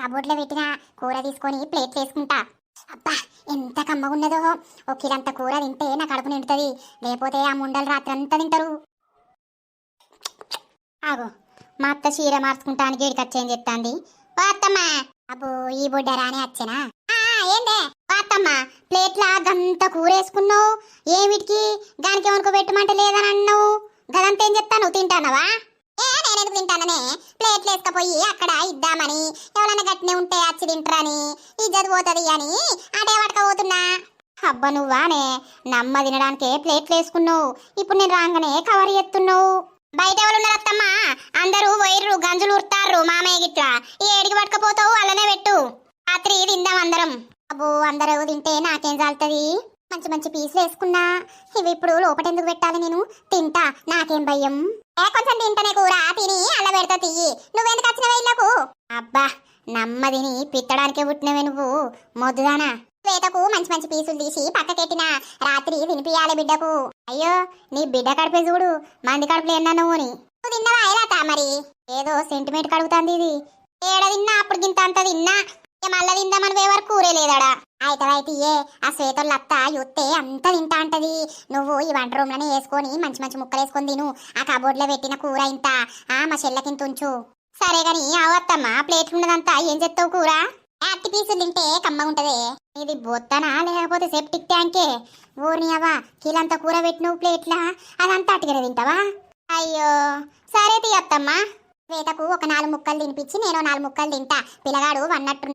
కబోర్డ్లో పెట్టిన కూర తీసుకొని ప్లేట్ వేసుకుంటా అబ్బా ఎంత కమ్మగున్నదో. ఒక కిలంత కూర తింటే నా కడుపు నిండుతుంది. లేకపోతే ఆ ముండలు రాత్రంతా తింటారు. ఆగో మా అత్త చీర మార్చుకుంటానికి గేడికి వచ్చేం చెప్తాంది? ఓ అబ్బో ఈ బుడ్డ రాని వచ్చేనా? ఏందే? ఓ అత్తమ్మ ప్లేట్లా గంత కూర వేసుకున్నావు. ఏమిటికి దానికి ఏమనుకో పెట్టమంటే లేదని అన్నావు గదంతా ఏం చెప్తాను తింటానవా? నేను ఎందుకు తింటాననే ప్లేట్లు వేసుకపోయి అక్కడ ఇద్దామని. ఎవరన్నా గట్టినే ఉంటే అచ్చి తింటారని. ఇజ్జత్ పోతుంది అని అటే పట్టుకపోతున్నా. అబ్బా నువ్వానే నమ్మ తినడానికే ప్లేట్లు వేసుకున్నావు. ఇప్పుడు నేను రాగానే కవర్ ఎత్తున్నావు. బయట ఎవరు ఉన్నారు అందరూ వైర్రు గంజులు ఉడతారు మామయ్య గిట్లా. ఈ ఏడికి పట్టుకపోతావు అలానే పెట్టు. రాత్రి తిందాం అందరం. అబ్బో అందరూ తింటే నాకేం చాలుతుంది మంచి మంచి పీసులు వేసుకున్నా. ఇవి ఇప్పుడు లోపటెందుకు పెట్టాలి నేను? తింటా నాకేం భయం. ఏ కొంచెం తింటనే కూర. పెడతా తియ్యి నువ్వెందుకు వచ్చినవే ఇళ్ళకు? అబ్బా నమ్మదిని పిత్తడానికే పుట్టినవే నువ్వు. మొద్దుదానా శ్వేతకు మంచి మంచి పీసులు తీసి పక్కకెట్టిన రాత్రి వినిపియాలి బిడ్డకు. అయ్యో నీ బిడ్డ కడిపే చూడు. మంది కడుపులు ఎన్నా నువ్వుని నువ్వు తిన్నవా అయిలాతా మరి? ఏదో సెంటిమెంట్ కడుగుతాంది ఇది. ఏడ తిన్నా అప్పుడు గింత అంత తిన్నా? మళ్ళా తిందామని పోయే వరకు కూరే లేదాడా? అయితే ఏ ఆ శ్వేతోళ్ళ అత్త యుత్తే అంత తింటా అంటది. నువ్వు ఈ వంట రూమ్లోనే వేసుకొని మంచి మంచి ముక్కలు వేసుకొని తిను. ఆ కబోర్డ్లో పెట్టిన కూర ఇంత. ఆ మా చెల్లకింత ఉంచు. సరే గాని అవత్తమ్మ ప్లేట్ ఉన్నదంతా ఏం చేస్తావు కూర? అట్టి పీసులు తింటే కమ్మగుంటదే ఇది బొత్తనా లేకపోతే సెప్టిక్ ట్యాంకే? ఓర్ని అవా కిలంత కూర పెట్టినవు ప్లేట్లా? అదంతా అటుగర తింటావా? అయ్యో సరే తీయత్తమ్మా వేతకు ఒక నాలుగు ముక్కలు తినిపించి నేను నాలుగు ముక్కలు తింటా. పిల్లగాడు వన్నట్టు